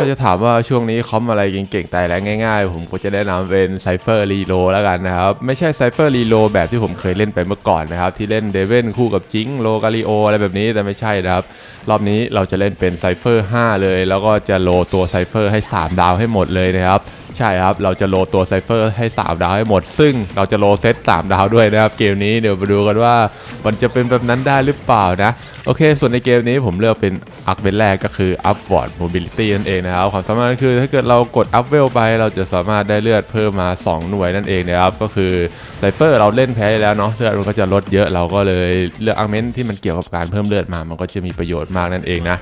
ก็จะถามว่าช่วงนี้คอมอะไรเก่งๆ ตายแรงง่ายๆ ผมก็จะแนะนำเป็นไซเฟอร์รีโลแล้วกันนะครับ ไม่ใช่ไซเฟอร์รีโลแบบที่ผมเคยเล่นไปเมื่อก่อนนะครับ ที่เล่นเดเวนคู่กับจิงโลกาลิโออะไรแบบนี้แต่ไม่ใช่นะครับ รอบนี้เราจะเล่นเป็นไซเฟอร์5เลย แล้วก็จะโลตัวไซเฟอร์ให้ 3 ดาวให้หมดเลยนะครับ ใช่ครับ เราจะโลตัวไซเฟอร์ให้ 3 ดาวให้หมด ซึ่งเราจะโลเซต 3 ดาวด้วยนะครับ เกมนี้เดี๋ยวมาดูกันว่ามันจะเป็นแบบนั้นได้หรือเปล่านะ โอเค ส่วนในเกมนี้ผมเลือกเป็นอัพเวลแรกก็คือ Upward Mobility นั่นเองนะครับ ความสามารถคือถ้าเกิดเรากด Up เวลไปเราจะสามารถได้เลือดเพิ่มมา 2 หน่วยนั่นเองนะครับ ก็คือไซเฟอร์เราเล่นแพ้แล้วเนาะเลือดมันก็จะลดเยอะเราก็เลยเลือกอังเมนที่มันเกี่ยวกับการเพิ่มเลือดมา มันก็จะมีประโยชน์มากนั่นเองนะ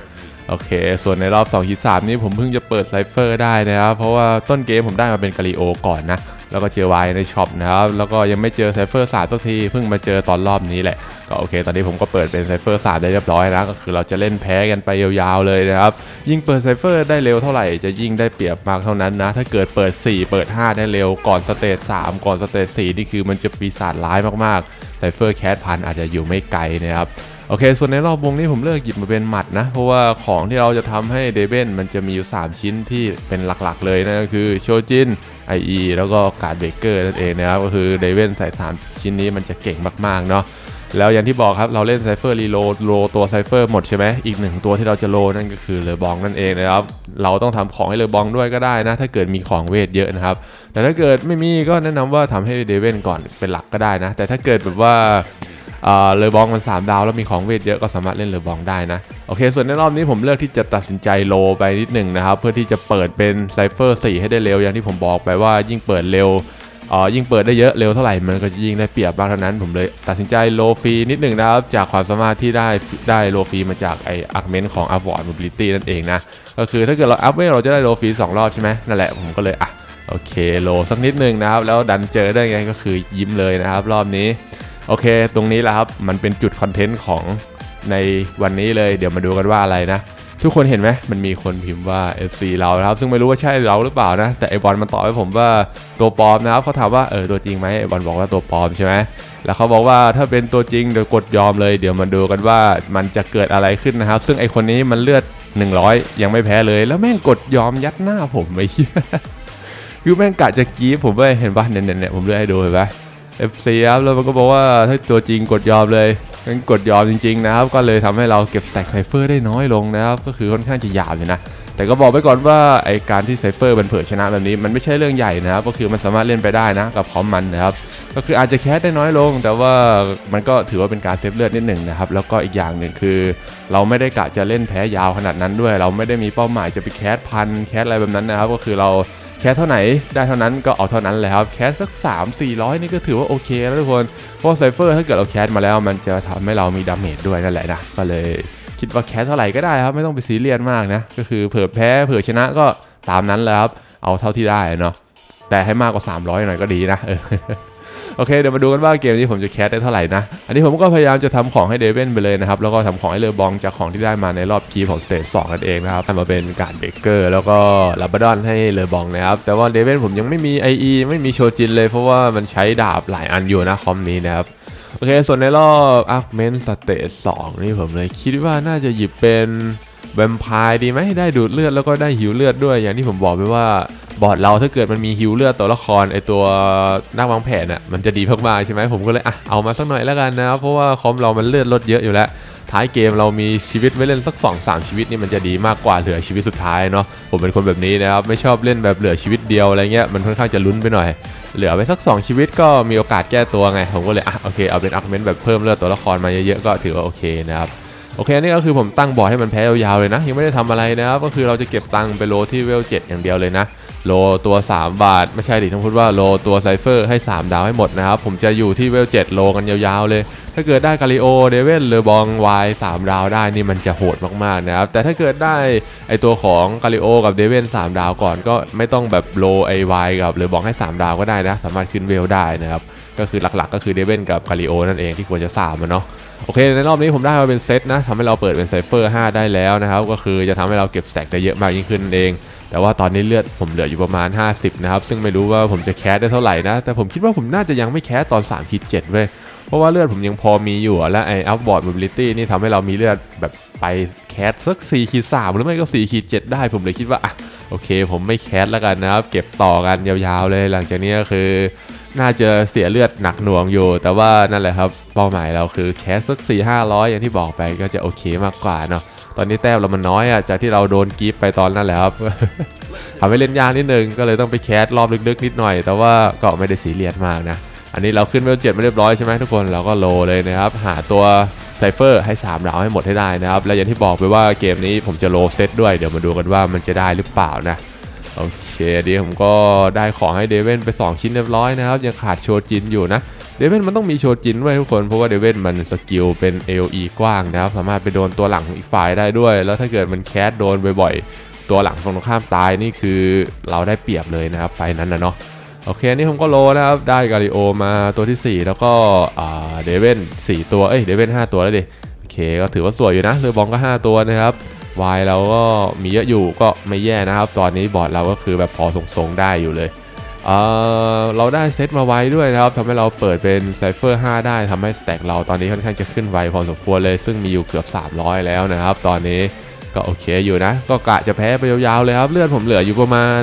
โอเค ส่วนในรอบ2ฮิต3นี่ผมเพิ่งจะเปิดไซเฟอร์ได้นะครับ เพราะว่าต้นเกมผมได้มาเป็นกาลิโอก่อนนะ แล้วก็เจอวายในช็อปนะครับ แล้วก็ยังไม่เจอไซเฟอร์สามสักที เพิ่งมาเจอตอนรอบนี้แหละ ก็โอเค ตอนนี้ผมก็เปิดเป็นไซเฟอร์สามได้เรียบร้อยนะ ก็คือเราจะเล่นแพ้กันไปยาวๆเลยนะครับ ยิ่งเปิดไซเฟอร์ได้เร็วเท่าไหร่ จะยิ่งได้เปรียบมากเท่านั้นนะ ถ้าเกิดเปิด 4 เปิด 5 ได้เร็ว ก่อนสเตจ3ก่อนสเตจ4นี่คือมันจะปีศาจร้ายมากๆไซเฟอร์แคสพันอาจจะอยู่ไม่ไกลนะครับ โอเค ส่วนในรอบวงนี้ผมเลือกหยิบมาเป็นหมัดนะ เพราะว่าของที่เราจะทำให้เดเบนมันจะมีอยู่ 3 ชิ้นที่เป็นหลักๆเลยนั่นก็คือโชจินไอเอแล้วก็การ์ดเบเกอร์นั่นเองนะครับก็คือเดเบนใส่ 3 ชิ้นนี้มันจะเก่งมากๆเนาะแล้วอย่างที่บอกครับเราเล่นไซเฟอร์รีโลโลตัวไซเฟอร์หมดใช่ไหมอีกหนึ่งตัวที่เราจะโลนั่นก็คือเลอบองนั่นเองนะครับเราต้องทำของให้เลอบองด้วยก็ได้นะ ถ้าเกิดมีของเวทเยอะนะครับ แต่ถ้าเกิดไม่มีก็แนะนำว่าทำให้เดเวนก่อนเป็นหลักก็ได้นะ แต่ถ้าเกิดแบบว่า เลอบองมัน 3 ดาวแล้วมีของเวทเยอะก็สามารถเล่นเลอบองได้นะโอเค ส่วนในรอบนี้ผมเลือกที่จะตัดสินใจโลไปนิดหนึ่งนะครับ เพื่อที่จะเปิดเป็นไซเฟอร์4ให้ได้เร็วอย่างที่ผมบอกไปว่ายิ่งเปิดเร็วอ่ายิ่งเปิดได้เยอะเร็วเท่าไหร่มันก็จะยิ่งได้เปรียบมากเท่านั้น ผมเลยตัดสินใจโลฟรีนิดหนึ่งนะครับ จากความสามารถที่ได้ได้โลฟรีมาจากไออาร์เมนของ a v o r d Mobility นั่นเองนะ ก็คือถ้าเกิดเราอัพเวลเราจะได้โลฟรีสองรอบใช่ไหมนั่นแหละผมก็เลยอะโอเคโลสักนิดหนึ่งนะครับ แล้วดันเจอได้ไงก็คือยิ้มเลยนะครับ รอบนี้ โอเค ตรงนี้แหละครับ มันเป็นจุดคอนเทนต์ของในวันนี้เลย เดี๋ยวมาดูกันว่าอะไรนะ ทุกคนเห็นไหม มันมีคนพิมพ์ว่า FC เรานะครับ ซึ่งไม่รู้ว่าใช่เราหรือเปล่านะ แต่ไอบอลมันตอบให้ผมว่าตัวปลอมนะครับเขาถามว่าเออตัวจริงไหมไอบอลบอกว่าตัวปลอมใช่ไหมแล้วเขาบอกว่าถ้าเป็นตัวจริงเดี๋ยวกดยอมเลย เดี๋ยวมาดูกันว่ามันจะเกิดอะไรขึ้นนะครับ ซึ่งไอคนนี้มันเลือด 100 ยังไม่แพ้เลย แล้วแม่งกดยอมยัดหน้าผมไปคือแม่งกะจะกรี๊ดผมไปเห็นปะเนี่ยเนี่ยผมเลือกให้ดูเห็นปะ FC ครับแล้วมันก็บอกว่าถ้าตัวจริงกดยอมเลยงั้นกดยอมจริงๆนะครับก็เลยทำให้เราเก็บสแต็กไซเฟอร์ได้น้อยลงนะครับก็คือค่อนข้างจะหยาบเลยนะแต่ก็บอกไปก่อนว่าไอการที่ไซเฟอร์มันเผยชนะแบบนี้มันไม่ใช่เรื่องใหญ่นะครับก็คือมันสามารถเล่นไปได้นะกับพร้อมมันนะครับก็คืออาจจะแคสได้น้อยลง แต่ว่ามันก็ถือว่าเป็นการเซฟเลือดนิดหนึ่งนะครับแล้วก็อีกอย่างหนึ่งคือ เราไม่ได้กะจะเล่นแพ้ยาวขนาดนั้นด้วย เราไม่ได้มีเป้าหมายจะไปแคสพันแคสอะไรแบบนั้นนะครับก็คือเรา แคสเท่าไหนได้เท่านั้นก็เอาเท่านั้นเลยครับแคสสัก 3 400 นี่ก็ถือว่าโอเคแล้วทุกคนเพราะไซเฟอร์ถ้าเกิดเราแคสมาแล้วมันจะทำให้เรามีดาเมจด้วยนั่นแหละนะก็เลยคิดว่าแคสเท่าไหร่ก็ได้ครับไม่ต้องไปซีเรียสมากนะก็คือเผื่อแพ้เผื่อชนะก็ตามนั้นแหละครับเอาเท่าที่ได้เนาะแต่ให้มากกว่า 300 หน่อยก็ดีนะ โอเคเดี๋ยวมาดูกันว่าเกมนี้ผมจะแคสได้เท่าไหร่นะ อันนี้ผมก็พยายามจะทำของให้เดเวนไปเลยนะครับแล้วก็ทำของให้เลอบองจากของที่ได้มาในรอบคีของสเตจสองนั่นเองนะครับทำมาเป็นการเบเกอร์ แล้วก็ลาบาดอนให้เลอบองนะครับแต่ว่าเดเวนผมยังไม่มี IE ไม่มีโชจินเลย เพราะว่ามันใช้ดาบหลายอันอยู่นะคอมนี้นะครับโอเคส่วนในรอบอาร์เมนสเตจสองนี่ผมเลยคิดว่าน่าจะหยิบเป็น แวมไพร์ดีไหมได้ดูดเลือดแล้วก็ได้หิวเลือดด้วยอย่างที่ผมบอกไปว่าบอร์ดเราถ้าเกิดมันมีหิวเลือดตัวละครไอตัวนักวางแผนอะมันจะดีมากๆใช่ไหมผมก็เลยอะเอามาสักหน่อยแล้วกันนะครับเพราะว่าคอมเรามันเลือดลดเยอะอยู่แล้ว ท้ายเกมเรามีชีวิตไว้เล่นสัก2อสชีวิตนี่มันจะดีมากกว่าเหลือชีวิตสุดท้ายเนาะผมเป็นคนแบบนี้นะครับไม่ชอบเล่นแบบเหลือชีวิตเดียวอะไรเงี้ยมันค่อนข้างจะลุ้นไปหน่อย เหลือไปสัก 2 ชีวิตก็มีโอกาสแก้ตัวไงผมก็เลยอะโอเคเอาเป็นอาร์เมนต์แบบเพิ่มเลือดตัวละครมาเยอะๆก็ถือว่าโอเคนะครับ โอเคนี่ก็คือผมตั้งบอร์ดให้มันแพ้ยาวๆเลยนะ ยังไม่ได้ทำอะไรนะครับ ก็คือเราจะเก็บตังค์ไปโลที่เวล7อย่างเดียวเลยนะ โลตัว 3 บาท ไม่ใช่ดิต้องพูดว่าโลตัวไซเฟอร์ให้ 3 ดาวให้หมดนะครับ ผมจะอยู่ที่เวล7โลกันยาวๆเลย ถ้าเกิดได้กาลิโอเดเวนเลอบองวาย3ดาวได้นี่มันจะโหดมากๆนะครับ แต่ถ้าเกิดได้ไอตัวของกาลิโอกับเดเวน3 ดาวก่อนก็ไม่ต้องแบบโลไอวายกับเลอบองให้ 3 ดาวก็ได้นะ สามารถขึ้นเวลได้นะครับ ก็คือหลักๆ ก็คือเดเวนกับกาลิโอนั่นเองที่ควรจะ3มันเนาะ โอเคในรอบนี้ผมได้มาเป็นเซตนะทำให้เราเปิดเป็นไซเฟอร์5ได้แล้วนะครับ ก็คือจะทำให้เราเก็บสแต็กได้เยอะมากยิ่งขึ้นเอง แต่ว่าตอนนี้เลือดผมเหลืออยู่ประมาณ 50 นะครับ ซึ่งไม่รู้ว่าผมจะแคสได้เท่าไหร่นะ แต่ผมคิดว่าผมน่าจะยังไม่แคสตอน3ขีด7เว้ยเพราะว่าเลือดผมยังพอมีอยู่และไอ้ upboard mobility นี่ทำให้เรามีเลือดแบบไปแคสสัก4ขีด3หรือไม่ก็4ขีด7ได้ผมเลยคิดว่าอะโอเค ผมไม่แคสแล้วกันนะครับ เก็บต่อกันยาวๆเลย หลังจากนี้ก็คือ น่าจะเสียเลือดหนักหน่วงอยู่ แต่ว่านั่นแหละครับเป้าหมายเราคือแคสสัก4 5 0 0อย่างที่บอกไปก็จะโอเคมากกว่าเนาะตอนนี้แต้มเรามันน้อยอะจากที่เราโดนกีฟไปตอนนั้นแหละครับทำให้เล่นยากนิดนึงก็เลยต้องไปแคสรอบลึกๆนิดหน่อย แต่ว่าก็ไม่ได้สีเรียสมากนะอันนี้เราขึ้นเวลเจ็ดมาเรียบร้อยใช่ไหมทุกคนเราก็โลเลยนะครับหาตัวไซเฟอร์ให้3ดาวให้หมดให้ได้นะครับและอย่างที่บอกไปว่าเกมนี้ผมจะโลเซตด้วยเดี๋ยวมาดูกันว่ามันจะได้หรือเปล่านะ โอเคเดี๋ยวผมก็ได้ของให้เดเวนไป 2 ชิ้นเรียบร้อยนะครับ ยังขาดโชจินอยู่นะเดเวนมันต้องมีโชจินด้วยทุกคนเพราะว่าเดเวนมันสกิลเป็น AOE กว้างนะครับ สามารถไปโดนตัวหลังของอีกฝ่ายได้ด้วย แล้วถ้าเกิดมันแคสโดนบ่อยๆ ตัวหลังฝั่งตรงข้ามตายนี่คือเราได้เปรียบเลยนะครับไฟนั้นนะเนาะโอเคนี่ผมก็โลนะครับ ได้กาลิโอมาตัวที่ 4 แล้วก็เดเวน4ตัวเอ้ยเดเวน5ตัวแล้วดิโอเคก็ถือว่าสวยอยู่นะเรือบองก็ 5 ตัวนะครับ วายเราก็มีเยอะอยู่ก็ไม่แย่นะครับ ตอนนี้บอร์ดเราก็คือแบบพอทรงๆได้อยู่เลยเออเราได้เซตมาไว้ด้วยนะครับทำให้เราเปิดเป็นไซเฟอร์5ได้ทำให้สแต็กเราตอนนี้ค่อนข้างจะขึ้นไวพอสมควรเลย ซึ่งมีอยู่เกือบ 300 แล้วนะครับ ตอนนี้ก็โอเคอยู่นะ ก็กะจะแพ้ไปยาวๆเลยครับเลือดผมเหลืออยู่ประมาณ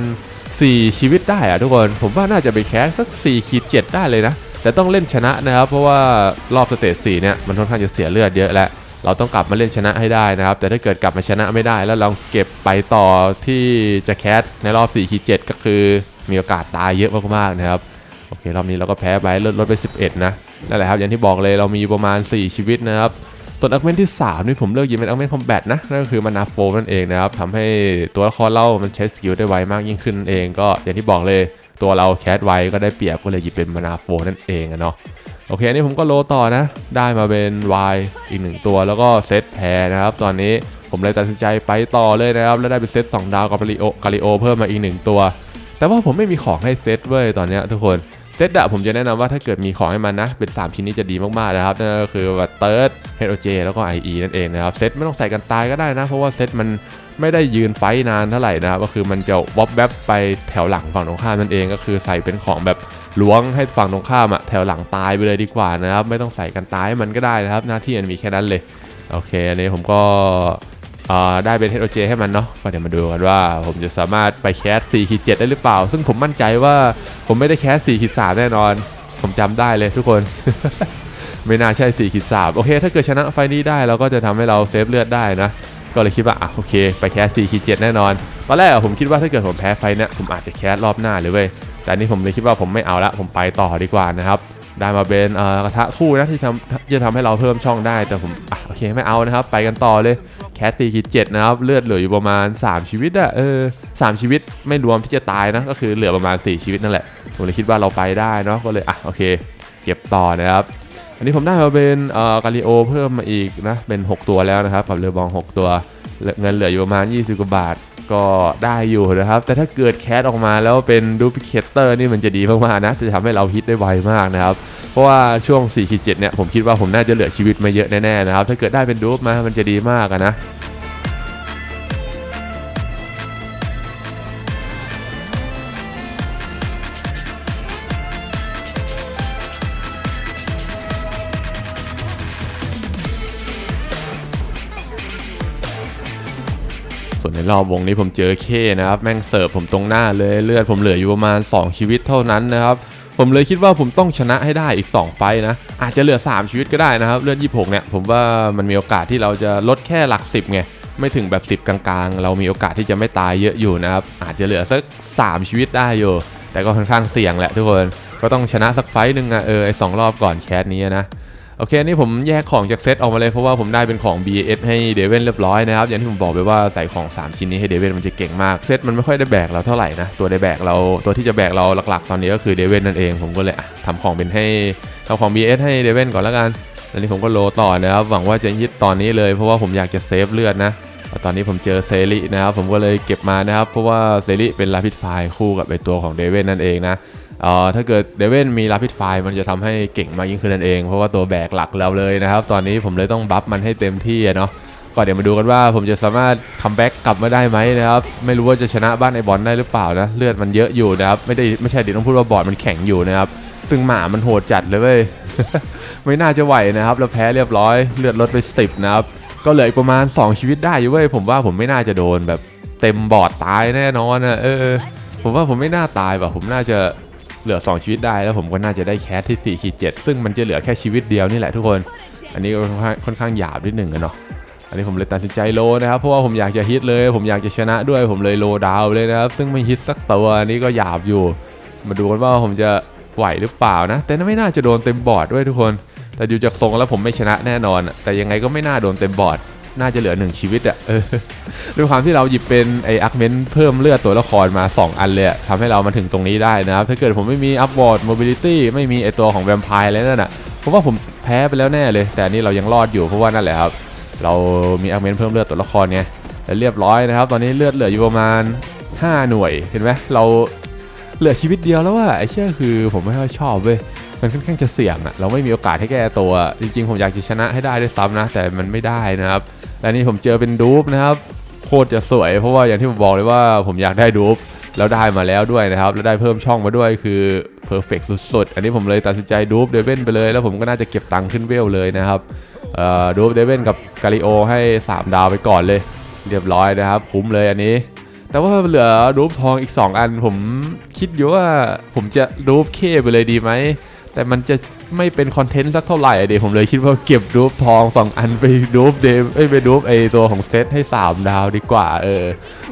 4 ชีวิตได้อะทุกคน ผมว่าน่าจะไปแคสสัก4ขีด7ได้เลยนะ แต่ต้องเล่นชนะนะครับ เพราะว่ารอบสเตจ4เนี่ยมันค่อนข้างจะเสียเลือดเยอะแล้ว เราต้องกลับมาเล่นชนะให้ได้นะครับ แต่ถ้าเกิดกลับมาชนะไม่ได้แล้วเราเก็บไปต่อที่จะแคสในรอบ4ขีด7ก็คือมีโอกาสตายเยอะมากๆนะครับโอเครอบนี้เราก็แพ้ไปลดลดไป 11 นะนั่นแหละครับอย่างที่บอกเลยเรามีประมาณ 4 ชีวิตนะครับส่วอักเมนที่ 3 นี่ผมเลือกยิงเป็นอักเมนคอมแบทนะนั่นก็คือมานาโฟนั่นเองนะครับทำให้ตัวละครเรามันใช้สกิลได้ไวมากยิ่งขึ้นนั่นเอง ก็อย่างที่บอกเลยตัวเราแคสไวก็ได้เปรียบก็เลยหยิบเป็นมานาโฟนั่นเองอะเนาะ โอเคอันนี้ผมก็โลต่อนะ ได้มาเป็น Y อีกหนึ่งตัว แล้วก็เซตแพรนะครับ ตอนนี้ผมเลยตัดสินใจไปต่อเลยนะครับ แล้วได้เป็นเซต2ดาวกับกาลิโอกาลิโอเพิ่มมาอีกหนึ่งตัว แต่ว่าผมไม่มีของให้เซตเว้ยตอนนี้ทุกคน เซตอะผมจะแนะนำว่าถ้าเกิดมีของให้มันนะ เป็น 3 ชิ้นนี้จะดีมากๆนะครับนั่นก็คือว่าเติร์ด HOJ แล้วก็ IE นั่นเองนะครับเซตไม่ต้องใส่กันตายก็ได้นะ เพราะว่าเซตมันไม่ได้ยืนไฟนานเท่าไหร่นะครับก็คือมันจะวอบแวบไปแถวหลังฝั่งตรงข้ามนั่นเองก็คือใส่เป็นของแบบล้วงให้ฝั่งตรงข้ามอะแถวหลังตายไปเลยดีกว่านะครับไม่ต้องใส่กันตายมันก็ได้นะครับ หน้าที่มันมีแค่นั้นเลยโอเคอันนี้ผมก็ ได้เป็น HOJ ให้มันเนาะก็เดี๋ยวมาดูกันว่า ผมจะสามารถไปแคส4ขีด7ได้หรือเปล่า ซึ่งผมมั่นใจว่าผมไม่ได้แคส4ขีด3แน่นอน ผมจำได้เลยทุกคน ไม่น่าใช่4ขีด3โอเค ถ้าเกิดชนะไฟนี้ได้เราก็จะทำให้เราเซฟเลือดได้นะ ก็เลยคิดว่าอะโอเค ไปแคส4ขีด7แน่นอนตอนแรกอะผมคิดว่าถ้าเกิดผมแพ้ไฟเนี่ยผมอาจจะแคสรอบหน้าเลยเว้ยแต่นนี้ผมเลยคิดว่าผมไม่เอาละผมไปต่อดีกว่านะครับ ได้มาเป็นกระทะคู่นะที่ทำจะทำให้เราเพิ่มช่องได้แต่ผมอโอเคไม่เอานะครับ ไปกันต่อเลยแคส4ขีด7นะครับ เลือดเหลืออยู่ประมาณ 3 ชีวิตอะเออสามชีวิตไม่รวมที่จะตายนะ ก็คือเหลือประมาณ 4 ชีวิตนั่นแหละ ผมเลยคิดว่าเราไปได้เนาะก็เลยอะโอเค เก็บต่อนะครับ อันนี้ผมได้มาเป็นกาลิโอเพิ่มมาอีกนะเป็น 6 ตัวแล้วนะครับกับเรือบอง 6 ตัวเงินเหลืออยู่ประมาณ 20กว่าบาท ก็ได้อยู่นะครับ แต่ถ้าเกิดแคสออกมาแล้วเป็นดูพิเคเตอร์นี่มันจะดีมากๆนะ จะทำให้เราฮิตได้ไวมากนะครับ เพราะว่าช่วง4ขีดเเนี่ยผมคิดว่าผมน่าจะเหลือชีวิตมาเยอะแน่ๆนะครับ ถ้าเกิดได้เป็นดูปมามันจะดีมากนะ รอบวงนี้ผมเจอเคนะครับ แม่งเสิร์ฟผมตรงหน้าเลยเลือดผมเหลืออยู่ประมาณ 2 ชีวิตเท่านั้นนะครับ ผมเลยคิดว่าผมต้องชนะให้ได้อีก 2 ไฟต์นะ อาจจะเหลือ 3 ชีวิตก็ได้นะครับ เลือด 26 เนี่ย ผมว่ามันมีโอกาสที่เราจะลดแค่หลัก 10ไงไม่ถึงแบบ 10 กลางๆ เรามีโอกาสที่จะไม่ตายเยอะอยู่นะครับ อาจจะเหลือสัก 3 ชีวิตได้อยู่ แต่ก็ค่อนข้างเสี่ยงแหละทุกคนก็ต้องชนะสักไฟต์หนึ่งอะเออไอสองรอบก่อนแคสนี้นะ โอเคอันนี่ผมแยกของจากเซตออกมาเลยเพราะว่าผมได้เป็นของ BS ให้เดเวนเรียบร้อยนะครับอย่างที่ผมบอกไปว่าใส่ของ 3 ชิ้นนี้ให้เดเวนมันจะเก่งมากเซตมันไม่ค่อยได้แบกเราเท่าไหร่นะตัวได้แบกเราตัวที่จะแบกเราหลักๆ ตอนนี้ก็คือเดเวนนั่นเองผมก็เลยอะทำของเป็นให้ทำของ BS ให้เดเวนก่อนแล้วกันอันนี้ผมก็โลต่อนะครับหวังว่าจะยึดตอนนี้เลยเพราะว่าผมอยากจะเซฟเลือดนะตอนนี้ผมเจอเซรินะครับผมก็เลยเก็บมานะครับเพราะว่าเซริเป็นลาพิดไฟคู่กับไอตัวของเดเวนนั่นเองนะ เอ่อถ้าเกิดเดเวนมีรับพิษไฟมันจะทำให้เก่งมากยิ่งขึ้นนั่นเอง เพราะว่าตัวแบกหลักเราเลยนะครับ ตอนนี้ผมเลยต้องบัฟมันให้เต็มที่เนาะก็เดี๋ยวมาดูกันว่าผมจะสามารถคัมแบ็กกลับมาได้ไหมนะครับ ไม่รู้ว่าจะชนะบ้านไอบอลได้หรือเปล่านะ เลือดมันเยอะอยู่นะครับ ไม่ได้ไม่ใช่เดี๋ยวต้องพูดว่าบอร์ดมันแข็งอยู่นะครับ ซึ่งหมามันโหดจัดเลยเว้ย ไม่น่าจะไหวนะครับแล้วแพ้เรียบร้อย เลือดลดไป10นะครับ ก็เหลืออีกประมาณ 2 ชีวิตได้อยู่เว้ย ผมว่าผมไม่น่าจะโดนแบบเต็มบอร์ดตายแน่นอนอะเออ ผมว่าผมไม่น่าตายว่ะ ผมน่าจะ เหลือ 2 ชีวิตได้ แล้วผมก็น่าจะได้แคสที่4ขีด7ซึ่งมันจะเหลือแค่ชีวิตเดียวนี่แหละทุกคน อันนี้ก็ค่อนข้างหยาบนิดหนึ่งอะเนาะอันนี้ผมเลยตัดสินใจโลนะครับ เพราะว่าผมอยากจะฮิตเลย ผมอยากจะชนะด้วยผมเลยโลดาวเลยนะครับ ซึ่งไม่ฮิตสักตัวอันนี้ก็หยาบอยู่ มาดูกันว่าผมจะไหวหรือเปล่านะ แต่ไม่น่าจะโดนเต็มบอร์ดด้วยทุกคน แต่ดูจากทรงแล้วผมไม่ชนะแน่นอน แต่ยังไงก็ไม่น่าโดนเต็มบอร์ด น่าจะเหลือหนึ่งชีวิตอะด้วยความที่เราหยิบเป็นไออักเมนเพิ่มเลือดตัวละครมา 2 อันเลยอะทำให้เรามาถึงตรงนี้ได้นะครับ ถ้าเกิดผมไม่มีอัพวอร์ดโมบิลิตี้ไม่มีไอตัวของแวมไพร์อะไรนั่นอะผมว่าผมแพ้ไปแล้วแน่เลย แต่นนี้เรายังรอดอยู่เพราะว่านั่นแหละครับ เรามีอักเมนเพิ่มเลือดตัวละครไงและเรียบร้อยนะครับ ตอนนี้เลือดเหลืออยู่ประมาณ 5 หน่วยเห็นไหมเราเหลือชีวิตเดียวแล้วว่าไอ้เชื่อคือผมไม่ค่อยชอบเว้ยมันค่อนข้างจะเสี่ยงอะเราไม่มีโอกาสให้แก้ตัว จริงๆ ผมอยากจะชนะให้ได้ด้วยซ้ำนะ แต่มันไม่ได้นะครับ และนี่ผมเจอเป็นดูปนะครับโคตรจะสวย เพราะว่าอย่างที่ผมบอกเลยว่าผมอยากได้ดูปแล้วได้มาแล้วด้วยนะครับ แล้วได้เพิ่มช่องมาด้วยคือเพอร์เฟกสุดๆ อันนี้ผมเลยตัดสินใจดูปเดเว่นไปเลย แล้วผมก็น่าจะเก็บตังค์ขึ้นเวลเลยนะครับดูปเดเว่นกับกาลิโอให้ 3 ดาวไปก่อนเลย เรียบร้อยนะครับ คุ้มเลยอันนี้ แต่ว่าเหลือรูปทองอีก 2 อัน ผมคิดอยู่ว่าผมจะรูปเคไปเลยดีไหมแต่มันจะ ไม่เป็นคอนเทนต์สักเท่าไหร่เดี๋ยวผมเลยคิดว่าเก็บรูปทอง 2 อันไปรูปเดมเอ้ยไปรูปไอตัวของเซตให้ 3 ดาวดีกว่าเออ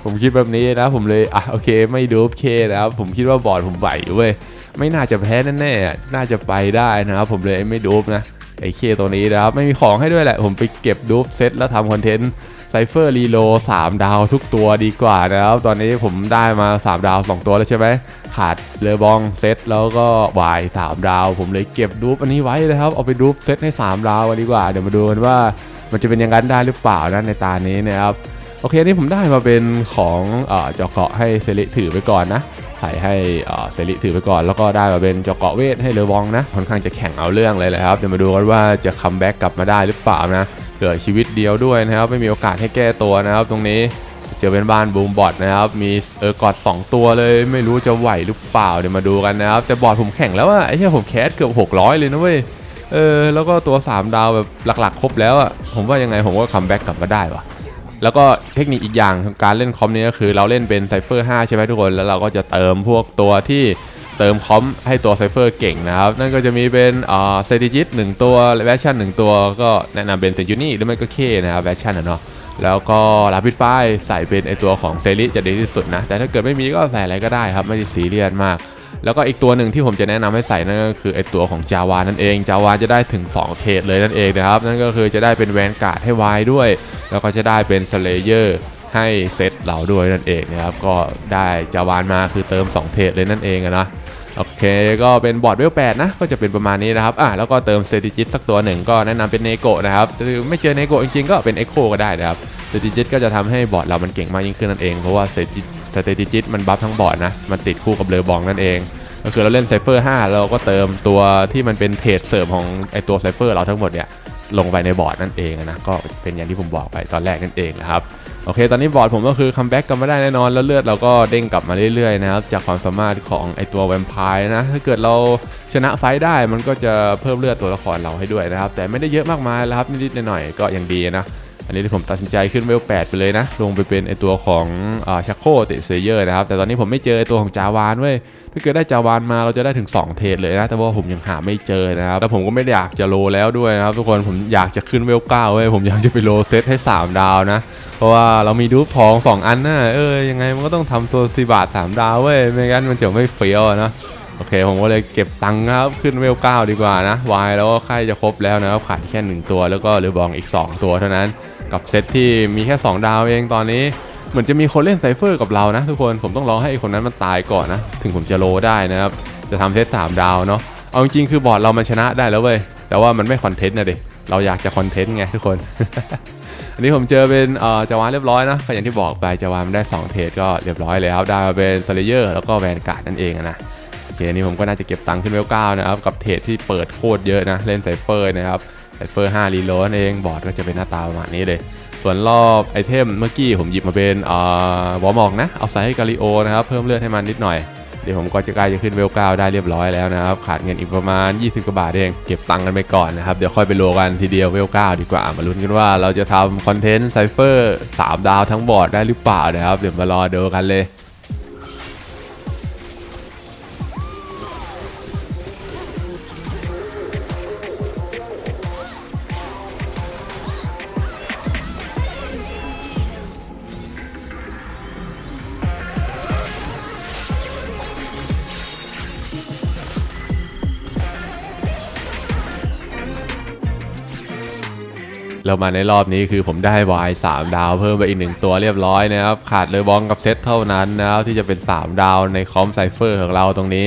ผมคิดแบบนี้นะ ผมเลยอะโอเคไม่รูปเคนะครับผมคิดว่าบอร์ดผมไหวเว้ยไม่น่าจะแพ้แน่ๆอะน่าจะไปได้นะครับผมเลยไม่รูปนะไอเคตัวนี้นะครับไม่มีของให้ด้วยแหละ ผมไปเก็บรูปเซตแล้วทำคอนเทนต์ ไซเฟอร์รีโล3ดาวทุกตัวดีกว่านะครับ ตอนนี้ผมได้มา 3 ดาว 2 ตัวแล้วใช่ไหม ขาดเลอบองเซตแล้วก็วาย3ดาว ผมเลยเก็บรูปอันนี้ไว้นะครับ เอาไปรูปเซตให้ 3 ดาวกันดีกว่า เดี๋ยวมาดูกันว่ามันจะเป็นอย่างนั้นได้หรือเปล่านะในตานี้นะครับโอเคอันนี่ผมได้มาเป็นของเอ่อเจาะเกาะให้เซริถือไปก่อนนะ ใส่ให้เซริถือไปก่อน แล้วก็ได้มาเป็นเจาะเกาะเวทให้เลอบองนะค่อนข้างจะแข่งเอาเรื่องเลยแหละครับเดี๋ยวมาดูกันว่าจะคัมแบ็กกลับมาได้หรือเปล่านะ เหลือชีวิตเดียวด้วยนะครับ ไม่มีโอกาสให้แก้ตัวนะครับ ตรงนี้เจอเป็นบ้านบูมบอทนะครับ มีเออกอด2ตัวเลย ไม่รู้จะไหวหรือเปล่าเดี๋ยวมาดูกันนะครับแต่บอทผมแข่งแล้วอะไอ้เหี้ยผมแคสเกือบ600 เลยนะเว้ยเออแล้วก็ตัว 3 ดาวแบบหลักๆ ครบแล้วอะผมว่ายังไงผมก็คัมแบ็กกลับมาได้วะแล้วก็เทคนิคอีกอย่างของการเล่นคอมนี้ก็คือเราเล่นเป็นไซเฟอร์5ใช่ไหมทุกคนแล้วเราก็จะเติมพวกตัวที่ เติมคอมให้ตัวไซเฟอร์เก่งนะครับ นั่นก็จะมีเป็นอ่าเซติจิตหนึ่งตัวแวชชั่นหนึ่งตัวก็แนะนำเป็นเซนจูนี่หรือไม่ก็เคนะครับแวชชั่นอะเนาะแล้วก็ลาพิดไฟใส่เป็นไอตัวของเซริจะดีที่สุดนะ แต่ถ้าเกิดไม่มีก็ใส่อะไรก็ได้ครับไม่ได้ซีเรียสมาก แล้วก็อีกตัวหนึ่งที่ผมจะแนะนำให้ใส่นั่นก็คือไอตัวของจาวานั่นเองจาวาจะได้ถึง 2เทรดเลยนั่นเองนะครับ นั่นก็คือจะได้เป็นแวนการ์ดให้วายด้วย แล้วก็จะได้เป็นสเลเยอร์ให้เซตเราด้วยนั่นเองนะครับก็ได้จาวานมาคือเติม 2 เทรดเลยนั่นเองนะ โอเคก็เป็นบอร์ดเวลแปดนะ ก็จะเป็นประมาณนี้นะครับอะแล้วก็เติมสเตติจิตสักตัวหนึ่งก็แนะนำเป็นเนโกะนะครับหรือไม่เจอเนโกะจริงๆ ก็เป็นเอ็กโคก็ได้นะครับสเตติจิตก็จะทำให้บอร์ดเรามันเก่งมากยิ่งขึ้นนั่นเองเพราะว่าสเตติจิตมันบัฟทั้งบอร์ดนะมันติดคู่กับเลอบองนั่นเอง ก็คือเราเล่นไซเฟอร์5เราก็เติมตัวที่มันเป็นเทรดเสริมของไอตัวไซเฟอร์เราทั้งหมดเนี่ยลงไปในบอร์ดนั่นเองนะก็เป็นอย่างที่ผมบอกไปตอนแรกนั่นเองนะครับ โอเค ตอนนี้บอร์ดผมก็คือคัมแบ็กกลับมาได้แน่นอน แล้วเลือดเราก็เด้งกลับมาเรื่อยๆนะครับ จากความสามารถของไอตัวแวมไพร์นะ ถ้าเกิดเราชนะไฟได้มันก็จะเพิ่มเลือดตัวละครเราให้ด้วยนะครับ แต่ไม่ได้เยอะมากมายแล้วครับนิดๆหน่อยๆก็ยังดีนะ อันนี้ที่ผมตัดสินใจขึ้นเวล 8 ไปเลยนะ ลงไปเป็นไอตัวของชักโคเตเซเยอร์นะครับ แต่ตอนนี้ผมไม่เจอไอตัวของจาวานเว้ย ถ้าเกิดได้จาวานมาเราจะได้ถึง 2 เทรดเลยนะ แต่ว่าผมยังหาไม่เจอนะครับ แล้วผมก็ไม่อยากจะโลแล้วด้วยนะครับทุกคน ผมอยากจะขึ้นเวล 9 เว้ย ผมอยากจะไปโลเซตให้ 3 ดาวนะ เพราะว่าเรามีดูปทอง 2 อันนะเออ ยังไงมันก็ต้องทำตัวสีบาท 3 ดาวเว้ย ไม่งั้นมันจะไม่เฟี้ยวนะโอเค ผมก็เลยเก็บตังค์ครับ ขึ้นเวล9ดีกว่านะวายแล้วก็ใกล้จะครบแล้วนะครับขาดแค่ 1 ตัวแล้วก็เรือบองอีก 2 ตัวเท่านั้น กับเซตที่มีแค่ 2 ดาวเองตอนนี้ เหมือนจะมีคนเล่นไซเฟอร์กับเรานะ ทุกคนผมต้องรอให้อ้คนนั้นมันตายก่อนนะ ถึงผมจะโลได้นะครับ จะทำเซต3ดาวเนาะเอาจริงคือบอร์ดเรามันชนะได้แล้วเว้ยแต่ว่ามันไม่คอนเทนต์นะดิเราอยากจะคอนเทนต์ไงทุกคน อันนี้ผมเจอเป็นเอ่อจาวานเรียบร้อยนะก็อย่างที่บอกไปจาวานมันได้ 2 เทรดก็เรียบร้อยเลยครับได้มาเป็นสเลเยอร์แล้วก็แวนการ์ดนั่นเองนะโอเคอันนี้ผมก็น่าจะเก็บตังค์ขึ้นเวลเก้านะครับกับเทรดที่เปิดโคตรเยอะนะเล่นไซเฟอร์นะครับ ไซเฟอร์5รีโหลดนั่นเองบอร์ดก็จะเป็นหน้าตาประมาณนี้เลย ส่วนรอบไอเทมเมื่อกี้ผมหยิบมาเป็นอ่าวอร์มอกนะ เอาใส่ให้กาลิโอนะครับเพิ่มเลือดให้มันนิดหน่อย เดี๋ยวผมก็จะใกล้จะขึ้นเวลเก้าได้เรียบร้อยแล้วนะครับ ขาดเงินอีกประมาณ 20กว่าบาทเอง เก็บตังค์กันไปก่อนนะครับ เดี๋ยวค่อยไปโลกันทีเดียวเวลเก้าดีกว่า มาลุ้นกันว่าเราจะทำคอนเทนต์ไซเฟอร์3ดาวทั้งบอร์ดได้หรือเปล่านะครับเดี๋ยวมารอดูกันเลย เรามาในรอบนี้คือผมได้วาย3ดาวเพิ่มไปอีกหนึ่งตัวเรียบร้อยนะครับ ขาดเลยบองกับเซตเท่านั้นนะครับที่จะเป็น 3 ดาวในคอมไซเฟอร์ของเราตรงนี้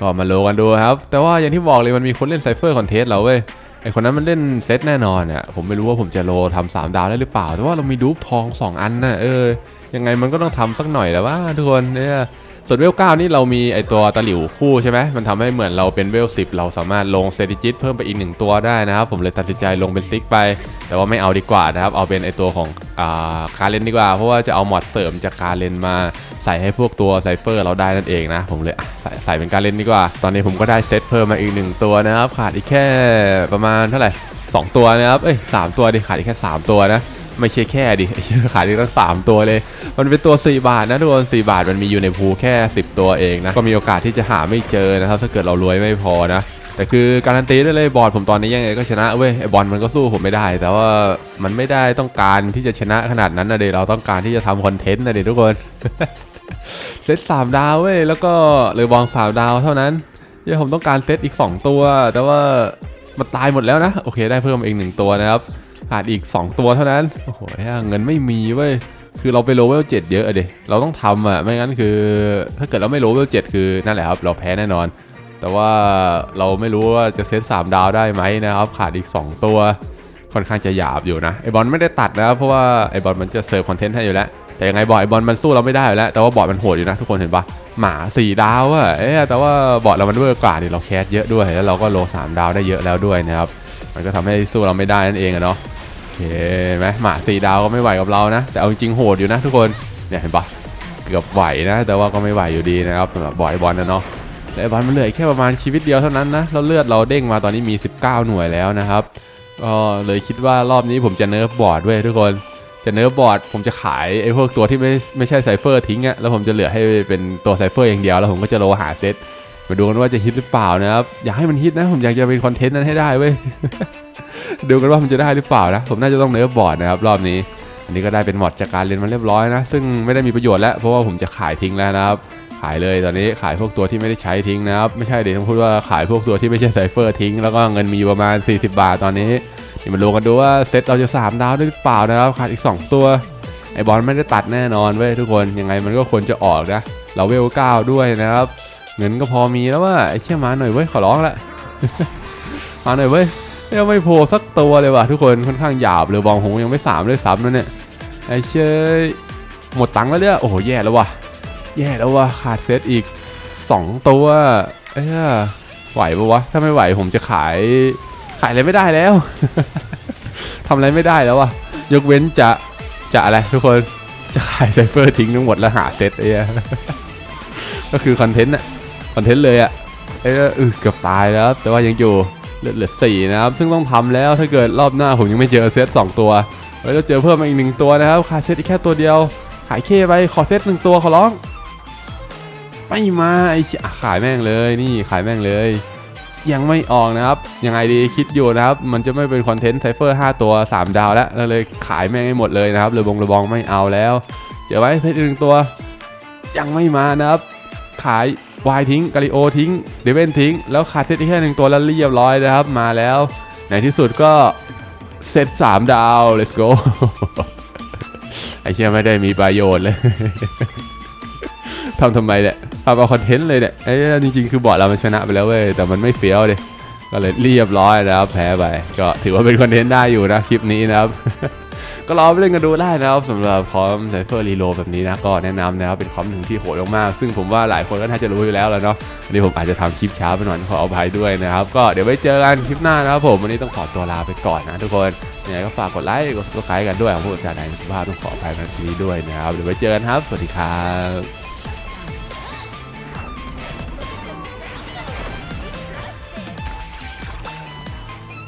ก็มาโลกันดูครับ แต่ว่าอย่างที่บอกเลยมันมีคนเล่นไซเฟอร์คอนเทสเราเว้ยไอคนนั้นมันเล่นเซตแน่นอนอะผมไม่รู้ว่าผมจะโลทำสามดาวได้หรือเปล่า แต่ว่าเรามีดูปทอง 2 อันน่ะเออยังไงมันก็ต้องทำสักหน่อยแล้วว่าทุกคนเนี่ย ส่วนเวลเก้านี่เรามีไอตัวตะหลิวคู่ใช่ไหมมันทำให้เหมือนเราเป็นเวลสิบเราสามารถลงเซติจิตเพิ่มไปอีกหนึ่งตัวได้นะครับผมเลยตัดสินใจลงเป็นซิกไป แต่ว่าไม่เอาดีกว่านะครับ เอาเป็นไอตัวของอ่าคาเลนดีกว่า เพราะว่าจะเอาหมอดเสริมจากคาเลนมาใส่ให้พวกตัวไซเฟอร์เราได้นั่นเองนะ ผมเลยใส่ใส่เป็นการเล่นดีกว่า ตอนนี้ผมก็ได้เซตเพิ่มมาอีกหนึ่งตัวนะครับ ขาดอีกแค่ประมาณเท่าไหร่สองตัวนะครับ เอ้ยสามตัวดิขาดอีกแค่สามตัวนะ ไม่ใช่แค่ดิขาดอีกตั้งสามตัวเลย มันเป็นตัว 4 บาทนะทุกคน4บาทมันมีอยู่ในภูแค่ 10 ตัวเองนะ ก็มีโอกาสที่จะหาไม่เจอนะครับ ถ้าเกิดเรารวยไม่พอนะ แต่คือการันตีได้เลยบอร์ดผมตอนนี้ยังไงก็ชนะเว้ยไอบอลมันก็สู้ผมไม่ได้ แต่ว่ามันไม่ได้ต้องการที่จะชนะขนาดนั้นนะเดเราต้องการที่จะทำคอนเทนต์นะเดทุกคนเซตสามดาวเว้ยแล้วก็เลยบอลสามดาวเท่านั้นเดี๋ยวผมต้องการเซตอีก 2 ตัว แต่ว่ามันตายหมดแล้วนะ โอเคได้เพิ่มอีกหนึ่งตัวนะครับ ขาดอีก 2 ตัวเท่านั้น โอ้โหเงินไม่มีเว้ย คือเราไปโลเวลเจ็ดเยอะเดเราต้องทำอะ ไม่งั้นคือ ถ้าเกิดเราไม่โลเวลเจ็ดคือนั่นแหละครับ เราแพ้แน่นอน แต่ว่าเราไม่รู้ว่าจะเซต3ดาวได้ไหมนะครับ ขาดอีก 2 ตัว ค่อนข้างจะหยาบอยู่นะ ไอบอลไม่ได้ตัดนะเพราะว่าไอบอลมันจะเสิร์ฟคอนเทนต์ให้อยู่แล้ว แต่ยังไงบอร์ดไอบอลมันสู้เราไม่ได้อยู่แล้ว แต่ว่าบอร์ดมันโหดอยู่นะทุกคนเห็นปะหมา4ดาวอะเอ๊ะแต่ว่าบอดเรามันเวอร์กว่าดิเราแคสเยอะด้วย แล้วเราก็โล3ดาวได้เยอะแล้วด้วยนะครับ มันก็ทำให้สู้เราไม่ได้นั่นเองอะเนาะ เคไหมหมา4ดาวก็ไม่ไหวกับเรานะ แต่เอาจริงโหดอยู่นะทุกคนเนี่ยเห็นปะเกือบไหวนะ แต่ว่าก็ไม่ไหวอยู่ดีนะครับสำหรับบอร์ดไอบอลนะเนาะแต่บอลมันเหลือแค่ประมาณชีวิตเดียวเท่านั้นนะแล้วเลือดเราเด้งมาตอนนี้มี 19 หน่วยแล้วนะครับก็เลยคิดว่ารอบนี้ผมจะเนิร์ฟบอร์ดด้วยทุกคนจะเนิร์ฟบอร์ดผมจะขายไอ้พวกตัวที่ไม่ไม่ใช่ไซเฟอร์ทิ้งอะแล้วผมจะเหลือให้เป็นตัวไซเฟอร์อย่างเดียวแล้วผมก็จะโลหาเซต มาดูกันว่าจะฮิตหรือเปล่านะครับ อยากให้มันฮิตนะ ผมอยากจะเป็นคอนเทนต์นั้นให้ได้เว้ย ดูกันว่ามันจะได้หรือเปล่านะ ผมน่าจะต้องเนิร์ฟบอร์ดนะครับรอบนี้ อันนี้ก็ได้เป็นหมอดจากการเรียนมาเรียบร้อยนะ ซึ่งไม่ได้มีประโยชน์แล้ว เพราะว่าผมจะขายทิ้งแล้วนะครับ ขายเลยตอนนี้ขายพวกตัวที่ไม่ได้ใช้ทิ้งนะครับ ไม่ใช่เดี๋ยวต้องพูดว่าขายพวกตัวที่ไม่ใช่ไซเฟอร์ทิ้ง แล้วก็เงินมีอยู่ประมาณ 40 บาทตอนนี้เดี๋ยวมาดูกันดูว่าเซตเราจะ3ดาวได้หรือเปล่านะครับขาดอีก 2 ตัว ไอบอลไม่ได้ตัดแน่นอนเว้ยทุกคนยังไงมันก็ควรจะออกนะ เราเวลเก้าด้วยนะครับ เงินก็พอมีแล้วว่าไอเชี่ยมาหน่อยเว้ยขอร้องละมาหน่อยเว้ยยังไม่โผล่สักตัวเลยว่ะทุกคนค่อนข้างหยาบเลยบองหงยังไม่สามด้วยซ้ำนะเนี่ยไอเชยหมดตังค์แล้วเนี่ยโอ้โหแย่แล้วว่ะแย่แล้วว่ะขาดเซตอีก 2 ตัวเอ้ยไหวปะวะถ้าไม่ไหวผมจะขายขายอะไรไม่ได้แล้ว ทำอะไรไม่ได้แล้ววะยกเว้นจะจะอะไรทุกคนจะขายไซเฟอร์ทิ้งทั้งหมดแล้วหาเซตไอ้เหี้ยก็คือคอนเทนต์อะ คอนเทนต์เลยอะเอ้ยเออเกือบตายแล้ว แต่ว่ายังอยู่เหลือเหลือสี่นะครับ ซึ่งต้องทำแล้วถ้าเกิดรอบหน้าผมยังไม่เจอเซตสองตัวเฮ้ยเราเจอเพิ่มมาอีกหนึ่งตัวนะครับขาดเซตอีกแค่ตัวเดียว ขายเคไปขอเซตหนึ่งตัวขอร้อง ไม่มาไอ้ขายแม่งเลยนี่ขายแม่งเลย ยังไม่ออกนะครับ ยังไงดีคิดอยู่นะครับ มันจะไม่เป็นคอนเทนต์ไซเฟอร์5ตัว 3 ดาวแล้วเลยขายแม่งให้หมดเลยนะครับเลยบงระบองไม่เอาแล้ว เจอไว้เซตหนึ่งตัว ยังไม่มานะครับ ขาย วายทิ้งกาลิโอทิ้งเดเวนทิ้ง แล้วขาดเซตแค่หนึ่งตัวแล้วเรียบร้อยนะครับ มาแล้ว ในที่สุดก็เซต3ดาว let's go ไอเชี่ยไม่ได้มีประโยชน์เลยทำทำไมเนี่ยทำเอาคอนเทนต์เลยเนี่ยไอ้จริงๆ คือบอร์ดเรามันชนะไปแล้วเว้ย แต่มันไม่เฟี้ยวเลยก็เลยเรียบร้อยนะครับ แพ้ไป ก็ถือว่าเป็นคอนเทนต์ได้อยู่นะคลิปนี้นะครับ ก็ลอไปเล่นกันดูได้นะครับสำหรับคอมไซเฟอร์รีโลแบบนี้นะก็แนะนำนะครับเป็นคอมหนึ่งที่โหดมากๆซึ่งผมว่าหลายคนก็น่าจะรู้อยู่แล้วแล้วเนาะวันนี้ผมอาจจะทำคลิปช้าไปหน่อยขออภัยด้วยนะครับก็เดี๋ยวไว้เจอกันคลิปหน้านะครับผมวันนี้ต้องขอตัวลาไปก่อนนะทุกคนยังไงก็ฝากกดไลค์กด subscribe กันด้วยของผู้จัดการในสุภาพต้องขออภัยในที่นี้ด้วยนะครับเดี๋ยวไว้เจอกันครับ สวัสดีครับ